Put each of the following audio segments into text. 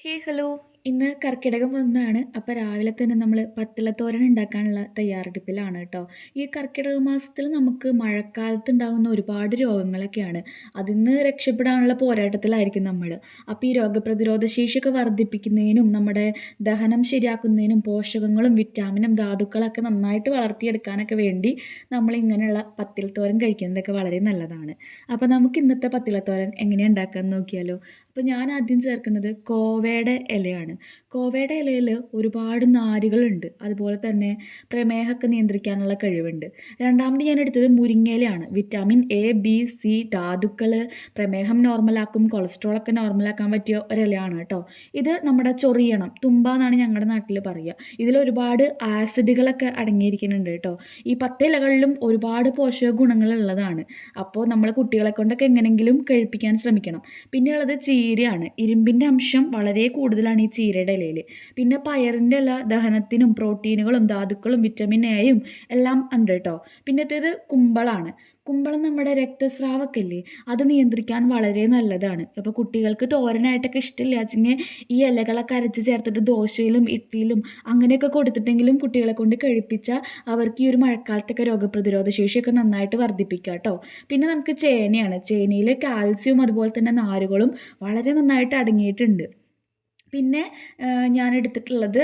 ഹേ hello. ഇന്ന് കർക്കിടകം ഒന്നാണ്. അപ്പോൾ രാവിലെ തന്നെ നമ്മൾ പത്തിലത്തോരൻ ഉണ്ടാക്കാനുള്ള തയ്യാറെടുപ്പിലാണ് കേട്ടോ. ഈ കർക്കിടക മാസത്തിൽ നമുക്ക് മഴക്കാലത്ത് ഉണ്ടാകുന്ന ഒരുപാട് രോഗങ്ങളൊക്കെയാണ്. അതിൽ നിന്ന് രക്ഷപ്പെടാനുള്ള പോരാട്ടത്തിലായിരിക്കും നമ്മൾ അപ്പോൾ ഈ രോഗപ്രതിരോധ ശേഷിയൊക്കെ വർദ്ധിപ്പിക്കുന്നതിനും നമ്മുടെ ദഹനം ശരിയാക്കുന്നതിനും പോഷകങ്ങളും വിറ്റാമിനും ധാതുക്കളൊക്കെ നന്നായിട്ട് വളർത്തിയെടുക്കാനൊക്കെ വേണ്ടി നമ്മൾ ഇങ്ങനെയുള്ള പത്തിലത്തോരൻ കഴിക്കുന്നതൊക്കെ വളരെ നല്ലതാണ്. അപ്പോൾ നമുക്ക് ഇന്നത്തെ പത്തിലത്തോരൻ എങ്ങനെയാണ് ഉണ്ടാക്കാമെന്ന് നോക്കിയാലോ. അപ്പോൾ ഞാൻ ആദ്യം ചേർക്കുന്നത് കോവയുടെ ഇലയാണ്. കോവയുടെ ഇലയിൽ ഒരുപാട് നാരുകളുണ്ട്. അതുപോലെ തന്നെ പ്രമേഹമൊക്കെ നിയന്ത്രിക്കാനുള്ള കഴിവുണ്ട്. രണ്ടാമത് ഞാൻ എടുത്തത് മുരിങ്ങയിലയാണ്. വിറ്റാമിൻ എ ബി സി ധാതുക്കൾ പ്രമേഹം നോർമലാക്കും കൊളസ്ട്രോളൊക്കെ നോർമലാക്കാൻ പറ്റിയ ഒരിലയാണ് കേട്ടോ. ഇത് നമ്മുടെ ചൊറിയണം തുമ്പ എന്നാണ് ഞങ്ങളുടെ നാട്ടിൽ പറയുക ഇതിൽ ഒരുപാട് ആസിഡുകളൊക്കെ അടങ്ങിയിരിക്കുന്നുണ്ട് കേട്ടോ. ഈ പത്ത് ഇലകളിലും ഒരുപാട് പോഷക ഗുണങ്ങളുള്ളതാണ് അപ്പോൾ നമ്മൾ കുട്ടികളെ കൊണ്ടൊക്കെ എങ്ങനെയെങ്കിലും കഴിപ്പിക്കാൻ ശ്രമിക്കണം. പിന്നെയുള്ളത് ചീരയാണ്. ഇരുമ്പിന്റെ അംശം വളരെ കൂടുതലാണ് ഈ ചീരയുടെ ഇലയിൽ പിന്നെ പയറിന്റെ ഇല ദഹനത്തിനും പ്രോട്ടീനുകളും ധാതുക്കളും വിറ്റമിൻ എയും എല്ലാം ഉണ്ട് കേട്ടോ. പിന്നത്തേത് കുമ്പളാണ്. കുമ്പളം നമ്മുടെ രക്തസ്രാവക്കല്ലേ അത് നിയന്ത്രിക്കാൻ വളരെ നല്ലതാണ്. അപ്പോൾ കുട്ടികൾക്ക് തോരനായിട്ടൊക്കെ ഇഷ്ടമില്ല. വെച്ചെങ്കിൽ ഈ ഇലകളൊക്കെ അരച്ച് ചേർത്തിട്ട് ദോശയിലും ഇഡ്ഡലിയിലും അങ്ങനെയൊക്കെ കൊടുത്തിട്ടെങ്കിലും കുട്ടികളെ കൊണ്ട് കഴിപ്പിച്ചാൽ അവർക്ക് ഈ ഒരു മഴക്കാലത്തൊക്കെ രോഗപ്രതിരോധ ശേഷിയൊക്കെ നന്നായിട്ട് വർദ്ധിപ്പിക്കാം കേട്ടോ പിന്നെ നമുക്ക് ചേനയാണ്. ചേനയിൽ കാൽസ്യവും അതുപോലെ തന്നെ നാരുകളും വളരെ നന്നായിട്ട് അടങ്ങിയിട്ടുണ്ട്. പിന്നെ ഞാൻ എടുത്തിട്ടുള്ളത്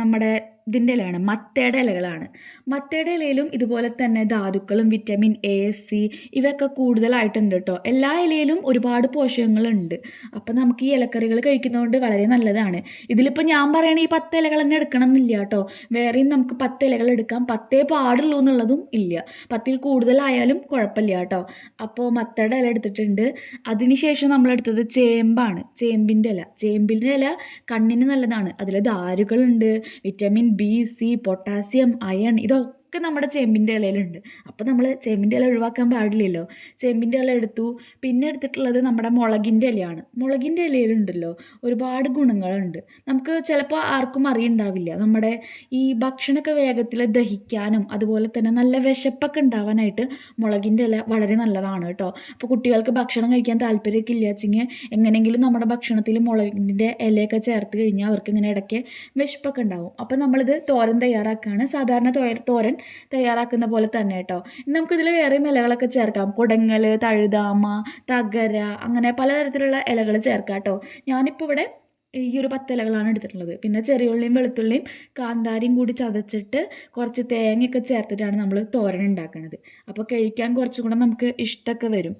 നമ്മുടെ ഇതിന്റെ ഇലയാണ് മത്തയുടെ ഇലകളാണ്. മത്തയുടെ ഇലയിലും ഇതുപോലെ തന്നെ ധാതുക്കളും വിറ്റമിൻ എ സി ഇവയൊക്കെ കൂടുതലായിട്ടുണ്ട് കേട്ടോ. എല്ലാ ഇലയിലും ഒരുപാട് പോഷകങ്ങളുണ്ട്. അപ്പോൾ നമുക്ക് ഈ ഇലക്കറികൾ കഴിക്കുന്നതുകൊണ്ട് വളരെ നല്ലതാണ്. ഇതിലിപ്പോൾ ഞാൻ പറയണ ഈ പത്ത് ഇലകൾ തന്നെ എടുക്കണം എന്നില്ല കേട്ടോ. വേറെയും നമുക്ക് പത്ത് ഇലകൾ എടുക്കാം. പത്തേ പാടുള്ളൂ എന്നുള്ളതും ഇല്ല. പത്തിൽ കൂടുതലായാലും കുഴപ്പമില്ല കേട്ടോ. അപ്പോൾ മത്തയുടെ ഇല എടുത്തിട്ടുണ്ട്. അതിനുശേഷം നമ്മളെടുത്തത് ചേമ്പാണ്. ചേമ്പിന്റെ ഇല. ചേമ്പിന്റെ ഇല കണ്ണിന് നല്ലതാണ്. അതിൽ ധാരുകളുണ്ട് vitamin B C potassium iron ഇതൊക്കെ ഒക്കെ നമ്മുടെ ചേമ്പിന്റെ ഇലയിലുണ്ട്. അപ്പോൾ നമ്മൾ ചേമ്പിന്റെ ഇല ഒഴിവാക്കാൻ പാടില്ലല്ലോ. ചേമ്പിന്റെ ഇല എടുത്തു. പിന്നെ എടുത്തിട്ടുള്ളത് നമ്മുടെ മുളകിന്റെ ഇലയാണ്. മുളകിന്റെ ഇലയിലുണ്ടല്ലോ ഒരുപാട് ഗുണങ്ങളുണ്ട്. നമുക്ക് ചിലപ്പോൾ ആർക്കും അറിയുണ്ടാവില്ല. നമ്മുടെ ഈ ഭക്ഷണമൊക്കെ വേഗത്തിൽ ദഹിക്കാനും അതുപോലെ തന്നെ നല്ല വിശപ്പൊക്കെ ഉണ്ടാവാനായിട്ട് മുളകിന്റെ ഇല വളരെ നല്ലതാണ് കേട്ടോ. അപ്പോൾ കുട്ടികൾക്ക് ഭക്ഷണം കഴിക്കാൻ താല്പര്യമൊക്കെ ഇല്ലാച്ചെങ്കിൽ എങ്ങനെയെങ്കിലും നമ്മുടെ ഭക്ഷണത്തിൽ മുളകിന്റെ ഇലയൊക്കെ ചേർത്ത് കഴിഞ്ഞാൽ അവർക്ക് ഇങ്ങനെ ഇടയ്ക്ക് വിശപ്പൊക്കെ ഉണ്ടാവും. അപ്പോൾ നമ്മളിത് തോരൻ തയ്യാറാക്കുകയാണ് സാധാരണ തോരൻ തയ്യാറാക്കുന്ന പോലെ തന്നെ കേട്ടോ. നമുക്കിതിൽ വേറെയും ഇലകളൊക്കെ ചേർക്കാം. കുടങ്ങൽ തഴുതാമ തകര അങ്ങനെ പലതരത്തിലുള്ള ഇലകൾ ചേർക്കാം കേട്ടോ. ഞാനിപ്പോൾ ഇവിടെ ഈ ഒരു പത്തിലകളാണ് എടുത്തിട്ടുള്ളത്. പിന്നെ ചെറിയ ഉള്ളിയും വെളുത്തുള്ളിയും കാന്താരിയും കൂടി ചതച്ചിട്ട് കുറച്ച് തേങ്ങയൊക്കെ ചേർത്തിട്ടാണ് നമ്മൾ തോരൻ ഉണ്ടാക്കുന്നത്. അപ്പോൾ കഴിക്കാൻ കുറച്ചും കൂടെ നമുക്ക് ഇഷ്ടമൊക്കെ വരും.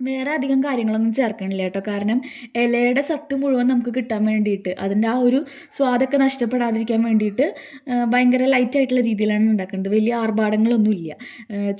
വേറെ അധികം കാര്യങ്ങളൊന്നും ചേർക്കണില്ല കേട്ടോ. കാരണം ഇലയുടെ സത്ത് മുഴുവൻ നമുക്ക് കിട്ടാൻ വേണ്ടിയിട്ട് അതിന്റെ ആ ഒരു സ്വാദൊക്കെ നഷ്ടപ്പെടാതിരിക്കാൻ വേണ്ടിയിട്ട് ഭയങ്കര ലൈറ്റ് ആയിട്ടുള്ള രീതിയിലാണ് ഉണ്ടാക്കുന്നത്. വലിയ ആർഭാടങ്ങളൊന്നുമില്ല.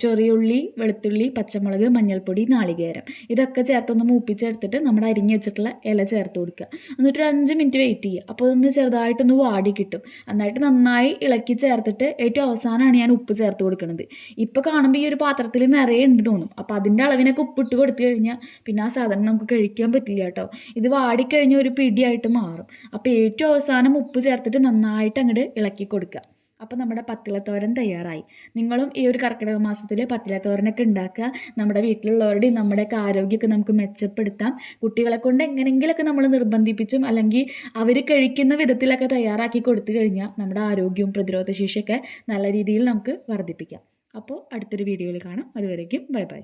ചെറിയുള്ളി വെളുത്തുള്ളി പച്ചമുളക് മഞ്ഞൾപ്പൊടി നാളികേരം ഇതൊക്കെ ചേർത്തൊന്ന് മൂപ്പിച്ചെടുത്തിട്ട് നമ്മുടെ അരിഞ്ഞ് വെച്ചിട്ടുള്ള ഇല ചേർത്ത് കൊടുക്കുക. എന്നിട്ട് ഒരു അഞ്ച് മിനിറ്റ് വെയിറ്റ് ചെയ്യുക. അപ്പോൾ അതൊന്ന് ചെറുതായിട്ടൊന്ന് വാടി കിട്ടും. നന്നായിട്ട് നന്നായി ഇളക്കി ചേർത്തിട്ട് ഏറ്റവും അവസാനമാണ് ഞാൻ ഉപ്പ് ചേർത്ത് കൊടുക്കുന്നത് ഇപ്പോൾ കാണുമ്പോൾ ഈ ഒരു പാത്രത്തിൽ നിറയെ ഉണ്ട് തോന്നും. അപ്പോൾ അതിന്റെ അളവിനൊക്കെ ഉപ്പിട്ട് കൊടുത്ത് കഴിഞ്ഞാൽ പിന്നെ ആ സാധനം നമുക്ക് കഴിക്കാൻ പറ്റില്ല കേട്ടോ. ഇത് വാടിക്കഴിഞ്ഞാൽ ഒരു പിടിയായിട്ട് മാറും. അപ്പോൾ ഏറ്റവും അവസാനം ഉപ്പ് ചേർത്തിട്ട് നന്നായിട്ട് അങ്ങോട്ട് ഇളക്കി കൊടുക്കുക. അപ്പോൾ നമ്മുടെ പത്തിലത്തോരൻ തയ്യാറായി. നിങ്ങളും ഈ ഒരു കർക്കിടക മാസത്തിൽ പത്തിലത്തോരനൊക്കെ ഉണ്ടാക്കുക. നമ്മുടെ വീട്ടിലുള്ളവരുടെയും നമ്മുടെയൊക്കെ ആരോഗ്യമൊക്കെ നമുക്ക് മെച്ചപ്പെടുത്താം. കുട്ടികളെ കൊണ്ട് എങ്ങനെയെങ്കിലൊക്കെ നമ്മൾ നിർബന്ധിപ്പിച്ചും അല്ലെങ്കിൽ അവർ കഴിക്കുന്ന വിധത്തിലൊക്കെ തയ്യാറാക്കി കൊടുത്തു കഴിഞ്ഞാൽ നമ്മുടെ ആരോഗ്യവും പ്രതിരോധശേഷിയൊക്കെ നല്ല രീതിയിൽ നമുക്ക് വർദ്ധിപ്പിക്കാം. അപ്പോൾ അടുത്തൊരു വീഡിയോയിൽ കാണാം. അതുവരേക്കും ബൈ ബൈ.